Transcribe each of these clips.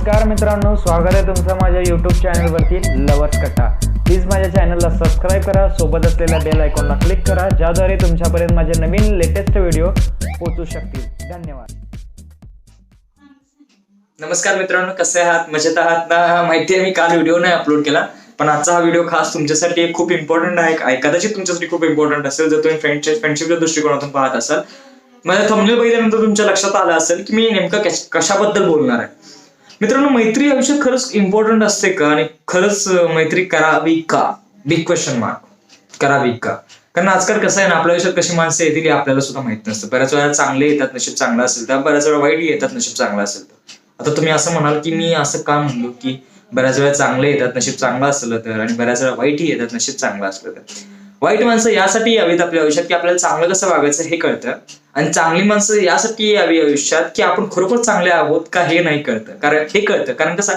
नमस्कार मित्रांनो स्वागत आहे तुमचं माझ्या यूट्यूब चॅनलवरती लवर्स कट्टा प्लीज माझ्या चॅनलला सबस्क्राईब करा सोबत असलेल्या बेल आयकॉनला क्लिक करा ज्याद्वारे तुमच्यापर्यंत माझे नवीन लेटेस्ट व्हिडिओ पोहोचू शकतील. धन्यवाद. नमस्कार मित्रांनो कसे आहात? मजेत आहात ना? माहिती आहे मी काल व्हिडिओ नाही अपलोड केला पण आजचा हा व्हिडिओ खास तुमच्यासाठी खूप इम्पॉर्टंट आहे. कदाचित तुमच्यासाठी खूप इम्पॉर्टंट असेल जर तुम्ही फ्रेंडच्या फ्रेंडशिपच्या दृष्टिकोनातून पाहत असाल. माझ्या थंबनेल बघितल्यानंतर तुमच्या लक्षात आलं असेल की मी नेमकं कशाबद्दल बोलणार आहे. मित्रांनो मैत्री आयुष्यात खरंच इम्पॉर्टंट असते का? आणि खरंच मैत्री करावी का? बिग क्वेश्चन मार्क करावी का? कारण आजकाल कसं आहे ना आपल्या आयुष्यात कशी माणसं येतील हे आपल्याला सुद्धा माहीत नसतं. बऱ्याच वेळा चांगले येतात नशीब चांगलं असेल तर. बऱ्याच वेळा वाईट येतात नशीब चांगलं असेल तर. आता तुम्ही असं म्हणाल की मी असं का म्हणलो की बऱ्याच वेळा चांगले येतात नशीब चांगलं असलं तर. आणि बऱ्याच वेळा वाईटही येतात नशीब चांगलं असलं तर. वाईट माणसं यासाठी यावीत आपल्या आयुष्यात की आपल्याला चांगलं कसं वागायचं हे कळतं. आणि चांगली माणसं यासाठी यावी आयुष्यात की आपण खरोखर चांगले आहोत का हे नाही कळतं. कारण हे कळतं. कारण कसं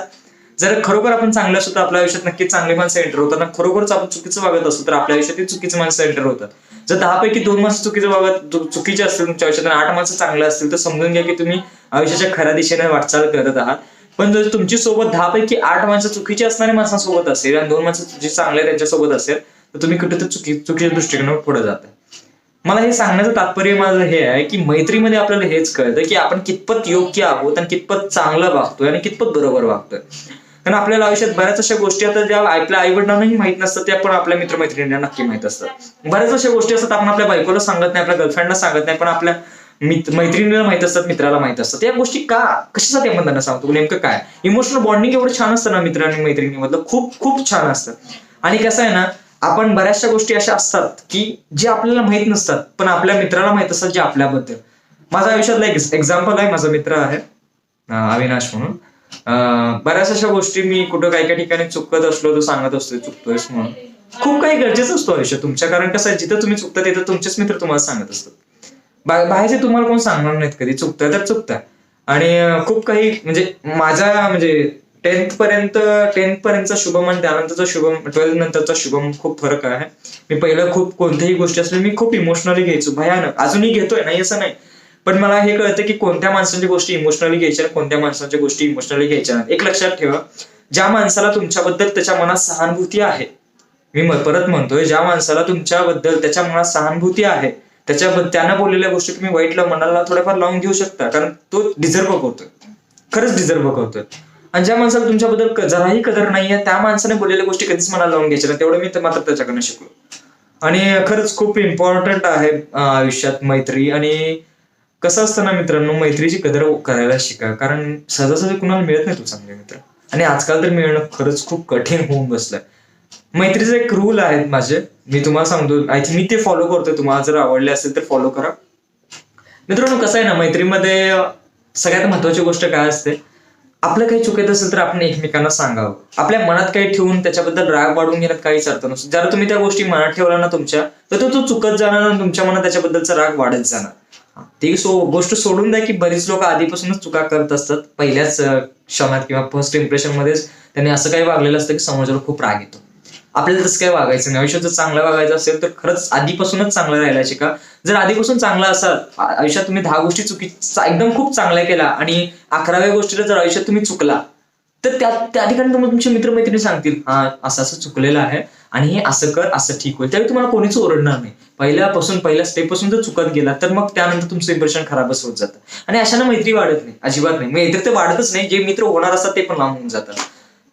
जर खरोखर आपण चांगलं असतो तर आपल्या आयुष्यात नक्कीच चांगली माणसं एंटर होतात. खरोखरच आपण चुकीचं वागत असतो तर आपल्या आयुष्यात चुकीची माणसं एंटर होतात. जर दहापैकी दोन माणसं चुकीचं वागत चुकीचे असतील तुमच्या आयुष्यात आठ माणसं चांगलं असतील तर समजून घ्या की तुम्ही आयुष्याच्या खऱ्या दिशेने वाटचाल करत आहात. पण जर तुमची सोबत दहापैकी आठ माणसं चुकीची असणारी माणसांसोबत असेल आणि दोन माणसं जी चांगले त्यांच्यासोबत असेल तर तुम्ही कुठे चुकी चुकीच्या दृष्टिकोनावर पुढे जाता मला हे सांगण्याचं तात्पर्य माझं हे आहे की मैत्रीमध्ये आपल्याला हेच कळतं की आपण कितपत योग्य आहोत आणि कितपत चांगलं वागतोय आणि कितपत बरोबर वागतोय. कारण आपल्याला आयुष्यात बऱ्याच अशा गोष्टी आता ज्या आपल्या आई वडिलांनाही माहीत नसतात त्या पण आपल्या मित्रमैत्रिणींना नक्की माहीत असतात. बऱ्याच अशा गोष्टी असतात आपण आपल्या बायकोला सांगत नाही आपल्या गर्लफ्रेंडला सांगत नाही पण आपल्या मैत्रिणीला माहीत असतात मित्राला माहीत असतात. या गोष्टी का कशासाठी आपण त्यांना सांगतो? नेमकं काय? इमोशनल बॉन्डिंग एवढं छान असतं ना मित्र आणि मैत्रिणीमधलं? खूप खूप छान असतं. आणि कसं आहे ना आपण बऱ्याचशा गोष्टी अशा असतात की जे आपल्याला माहीत नसतात पण आपल्या मित्राला माहीत असतात जे आपल्याबद्दल. माझ्या आयुष्यातला एक एक्झाम्पल आहे माझा मित्र आहे अविनाश म्हणून. बऱ्याच अशा गोष्टी मी कुठं काही काही ठिकाणी चुकत असलो तर सांगत असतो चुकतोयस म्हणून. खूप काही गरजेचं असतो आयुष्य तुमच्या कारण कसं आहे जिथं तुम्ही चुकता तिथं तुमचेच मित्र तुम्हाला सांगत असतात. बाहेरचे तुम्हाला कोण सांगणार नाहीत कधी? चुकताय तर चुकताय. आणि खूप काही म्हणजे माझ्या म्हणजे टेन्थ पर्यंत टेन्थ पर्यंतचा शुभम आणि त्यानंतरचा शुभम ट्वेल्थ नंतरचा शुभम खूप फरक आहे. मी पहिलं खूप कोणत्याही गोष्टी असल्या मी खूप इमोशनली घ्यायचो. भयानक. अजूनही घेतोय नाही असं नाही. पण मला हे कळतं की कोणत्या माणसांच्या गोष्टी इमोशनली घ्यायच्या कोणत्या माणसांच्या गोष्टी इमोशनली घ्यायच्या एक लक्षात ठेवा ज्या माणसाला तुमच्याबद्दल त्याच्या मनात सहानुभूती आहे मी परत म्हणतोय ज्या माणसाला तुमच्याबद्दल त्याच्या मनात सहानुभूती आहे त्याच्याबद्दल त्यानं बोललेल्या गोष्टी तुम्ही वाईटला मनाला थोड्याफार लावून घेऊ शकता कारण तो डिझर्व करतोय. खरंच डिझर्व करतोय. आणि ज्या माणसाला तुमच्याबद्दल जराही कदर नाहीये त्या माणसाने बोललेल्या गोष्टी कधीच मला लावून घ्यायच्या तेवढं मी तर मात्र त्याच्याकडनं शिकलो. आणि खरंच खूप इम्पॉर्टंट आहे आयुष्यात मैत्री. आणि कसं असतं ना मित्रांनो मैत्रीची कदर करायला शिका. कारण सहजासहजी कुणाला मिळत नाही तो चांगले मित्र. आणि आजकाल तर मिळणं खरंच खूप कठीण होऊन बसलंय. मैत्रीचे एक रूल आहेत माझे. मी तुम्हाला सांगतो आय थिंक मी ते फॉलो करतो तुम्हाला जर आवडले असेल तर फॉलो करा. मित्रांनो कसं आहे ना मैत्रीमध्ये सगळ्यात महत्वाची गोष्ट काय असते? आपलं काही चुकत असेल तर आपण एकमेकांना सांगावं. आपल्या मनात काही ठेवून त्याच्याबद्दल राग वाढून घेण्यात काहीच अर्थ नसतो. जर तुम्ही त्या गोष्टी मनात ठेवला ना तुमच्या तर तो तो चुकत जाणार आणि तुमच्या मनात त्याच्याबद्दलचा राग वाढत जाणार. ती सो गोष्ट सोडून द्या की बरीच लोक आधीपासूनच चुका करत असतात. पहिल्याच क्षणात किंवा फर्स्ट इम्प्रेशन मध्येच त्यांनी असं काही वागलेलं असतं की समाजावर खूप राग येतो. आपल्याला तसं काय वागायचं नाही. आयुष्यात जर चांगलं वागायचं असेल तर खरंच आधीपासूनच चांगलं राहायला शिका. जर आधीपासून चांगला असाल आयुष्यात तुम्ही दहा गोष्टी चुकी एकदम खूप चांगल्या केला आणि अकराव्या गोष्टीला जर आयुष्यात तुम्ही चुकला तर त्या त्या ठिकाणी तुम्हाला तुमचे मित्रमैत्रिणी सांगतील हा असं असं चुकलेलं आहे आणि हे असं कर असं ठीक होईल. त्यावेळी तुम्हाला कोणीच ओरडणार नाही. पहिल्यापासून पहिल्या स्टेपपासून जर चुकत गेला तर मग त्यानंतर तुमचं इम्प्रेशन खराबच होत जातं. आणि अशानं मैत्री वाढत नाही अजिबात नाही. मैत्री तर वाढतच नाही जे मित्र होणार असतात ते पण लांब होऊन जातात.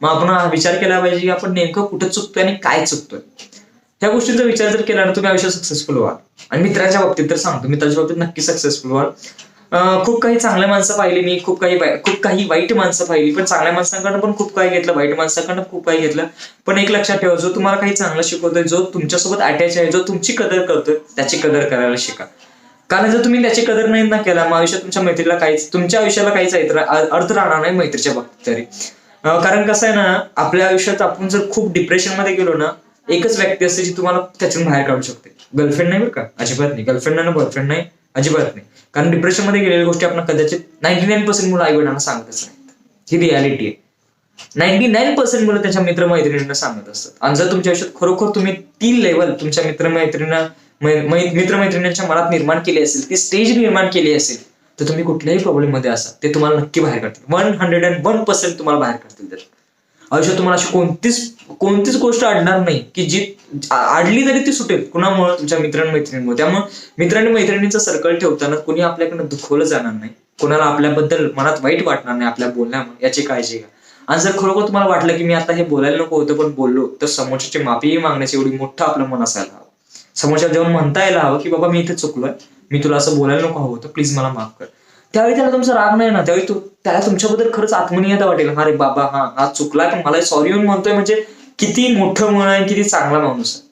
मग आपण विचार केला पाहिजे की आपण नेमकं कुठं चुकतोय आणि काय चुकतोय. ह्या गोष्टींचा विचार जर केला ना तुम्ही आयुष्यात सक्सेसफुल व्हाल. आणि मित्राच्या बाबतीत तर सांगतो मित्राच्या बाबतीत नक्की सक्सेसफुल व्हाल. खूप काही चांगल्या माणसं पाहिली मी खूप काही खूप काही वाईट माणसं पाहिली पण चांगल्या माणसांकडनं पण खूप काही घेतलं वाईट माणसांकडनं खूप काही घेतलं. पण एक लक्षात ठेवा जो तुम्हाला काही चांगलं शिकवतोय जो तुमच्यासोबत अटॅच आहे जो तुमची कदर करतोय त्याची कदर करायला शिका. कारण जर तुम्ही त्याची कदर नाही ना केला मग आयुष्यात तुमच्या मैत्रीला काहीच तुमच्या आयुष्याला काहीच अर्थ राहणार नाही मैत्रीच्या बाबतीत तरी. कारण कसं आहे ना आपल्या आयुष्यात आपण जर खूप डिप्रेशनमध्ये गेलो ना एकच व्यक्ती असते जी तुम्हाला त्याच्यातून बाहेर काढू शकते. गर्लफ्रेंड नाही बरं का? अजिबात नाही. गर्लफ्रेंड नाही बॉयफ्रेंड नाही अजिबात नाही. कारण डिप्रेशनमध्ये गेलेल्या गोष्टी आपण कदाचित नाईन्टी नाईन पर्सेंट मुलं आई वडिलांना सांगतच नाहीत. ही रियालिटी आहे. नाईन्टी नाईन पर्सेंट मुलं त्यांच्या मित्रमैत्रिणींना सांगत असतात. आणि जर तुमच्या आयुष्यात खरोखर तुम्ही ती लेवल तुमच्या मित्रमैत्रिणींना मित्रमैत्रिणींच्या मनात निर्माण केली असेल ती स्टेज निर्माण केली असेल तर तुम्ही कुठल्याही प्रॉब्लेममध्ये असा ते तुम्हाला नक्की बाहेर काढतील. One hundred and one percent तुम्हाला बाहेर काढतील तर आयुष्यात तुम्हाला अशी कोणतीच कोणतीच गोष्ट अडणार नाही की जी अडली तरी ती सुटेल. कुणामुळे? तुमच्या मित्रांमैत्रिणींमुळे. त्यामुळे मित्रांनी मैत्रिणीचं सर्कल ठेवताना कुणी आपल्याकडनं दुखवलं जाणार नाही. कोणाला आपल्याबद्दल मनात वाईट वाटणार नाही आपल्या बोलण्यामुळे याची काळजी घ्या. आणि जर खरोखर तुम्हाला वाटलं की मी आता हे बोलायला नको होतं पण बोललो तर समोरच्याची माफीही मागण्याची एवढी मोठं आपलं मन असायला हवं. समोरच्या जाऊन म्हणता यायला हवं की बाबा मी इथे चुकलोय. मी तुला असं बोलायला नको हवं होतं. प्लीज मला माफ कर. त्यावेळी त्याला तुमचा राग नाही ना? त्यावेळी तू त्याला तुमच्याबद्दल खरंच आत्मनियता वाटेल. अरे बाबा हा हा चुकला पण मला सॉरी येऊन म्हणतोय म्हणजे किती मोठं मन आहे किती चांगला माणूस आहे.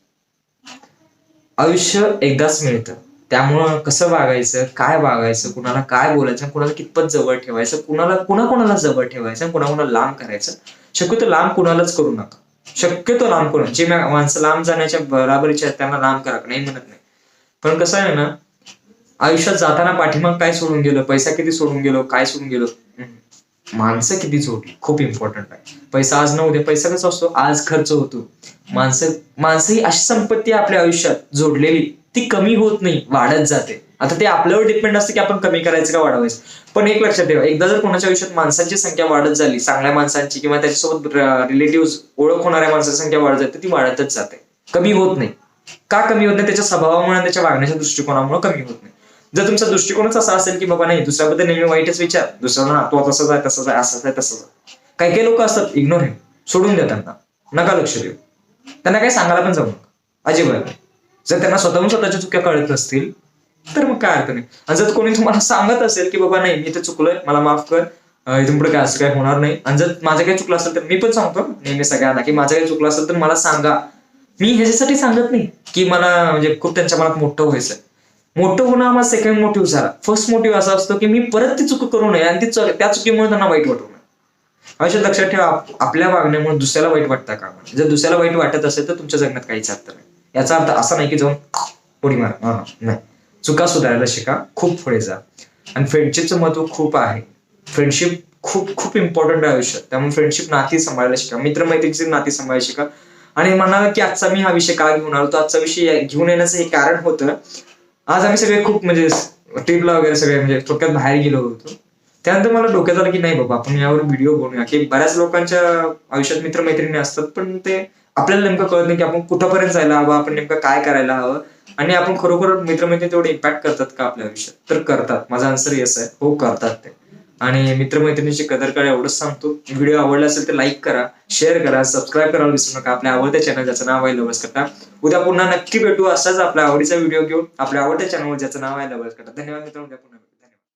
आयुष्य एकदाच मिळतं. त्यामुळं कसं वागायचं काय वागायचं कुणाला काय बोलायचं कुणाला कितपत जवळ ठेवायचं कुणाला कुणाकुणाला जवळ ठेवायचं कुणाकुणाला लांब करायचं. शक्यतो लांब कुणालाच करू नका. शक्यतो लांब करू जे माणसं लांब जाण्याच्या बराबरीच्या आहेत त्यांना लांब करा. नाही म्हणत नाही. पण कसं आहे ना आयुष्यात जाताना पाठीमाग काय सोडून गेलो? पैसा किती सोडून गेलो? काय सोडून गेलो? माणसं किती जोडली? खूप इम्पॉर्टंट आहे. पैसा आज न उद्या पैसा कसा असतो? आज खर्च होतो. माणसं माणसं ही अशी संपत्ती आपल्या आयुष्यात. जोडलेली. ती कमी होत नाही वाढत जाते. आता ते आपल्यावर डिपेंड असतं की आपण कमी करायचं का वाढवायचं? पण एक लक्षात ठेवा एकदा जर कोणाच्या आयुष्यात माणसांची संख्या वाढत झाली चांगल्या माणसांची किंवा त्याच्यासोबत रिलेटिव्ह ओळख होणाऱ्या माणसांची संख्या वाढत जाते ती वाढतच जाते. कमी होत नाही. का कमी होत नाही? त्याच्या स्वभावामुळे त्याच्या वागण्याच्या दृष्टिकोनामुळे कमी होत नाही. जर तुमचा दृष्टिकोनच असा असेल की बाबा नाही दुसऱ्याबद्दल नेहमी वाईटच विचार. दुसऱ्याला हा तो तसाच आहे तसंच आहे असाच आहे तसाच आहे. काही काही लोक असतात इग्नोर आहे सोडून द्या त्यांना. नका लक्ष देऊ. त्यांना काही सांगायला पण जाऊ नका. अजिबात जर त्यांना स्वतःहून स्वतःच्या चुक्या कळत असतील तर मग काय अर्थ नाही. आणि जर कोणी तुम्हाला सांगत असेल की बाबा नाही मी तर चुकलोय मला माफ कर इथून पुढे काय असं काय होणार नाही. आणि जर माझं काही चुकलं असेल तर मी पण सांगतो नेहमी सगळ्यांना की माझं काही चुकलं असेल तर मला सांगा. मी ह्याच्यासाठी सांगत नाही की मला म्हणजे खूप त्यांच्या मनात मोठं व्हायचं मोठं होणं हा सेकंड मोटिव्ह झाला. फर्स्ट मोटिव्ह असा असतो की मी परत ती चुक करू नये आणि ती चुक- त्या चुकीमुळे त्यांना वाईट वाटू नये. आयुष्यात लक्षात ठेवा आपल्या वागण्यामुळे दुसऱ्याला वाईट वाटतं का? म्हणजे जर दुसऱ्याला वाईट वाटत असेल तर तुमच्या जगण्यात काहीच अर्थ नाही. याचा अर्थ असा नाही की जाऊन उडी मारा. नाही. चुका सुधारायला शिका. खूप पुढे जा. आणि फ्रेंडशिपचं महत्त्व खूप आहे. फ्रेंडशिप खूप खूप इम्पॉर्टंट आहे आयुष्यात. त्यामुळे फ्रेंडशिप नाती सांभाळायला शिका. मित्रमैत्रीचे नाती सांभाळायला शिका. आणि म्हणाला की आजचा मी हा विषय का घेऊन आलो? तो आजचा विषय घेऊन येण्याचं हे कारण होतं आज आम्ही सगळे खूप म्हणजे ट्रिपला वगैरे सगळे म्हणजे थोडक्यात बाहेर गेलो होतो. त्यानंतर मला डोक्यात आलं की नाही बाबा आपण यावर व्हिडिओ बनवूया. की बऱ्याच लोकांच्या आयुष्यात मित्रमैत्रिणी असतात पण ते आपल्याला नेमकं कळत नाही की आपण कुठंपर्यंत जायला हवं आपण नेमकं काय करायला हवं. आणि आपण खरोखर मित्रमैत्रिणी तेवढे इम्पॅक्ट करतात का आपल्या आयुष्यात? तर करतात. माझा आन्सर येस आहे. हो करतात ते. आणि मित्रमैत्रिणीची कदर करा एवढंच सांगतो. व्हिडिओ आवडला असेल तर लाईक करा शेअर करा सबस्क्राईब करायला विसरू नका. आपल्या आवडत्या चॅनल ज्याचं नाव आहे लवस करता उद्या पुन्हा नक्की भेटू असाच आपल्या आवडीचा व्हिडिओ घेऊन. आपल्या आवडत्या चॅनलवर ज्याचं नाव आहे लवस करता धन्यवाद मित्रांनो उद्या पुन्हा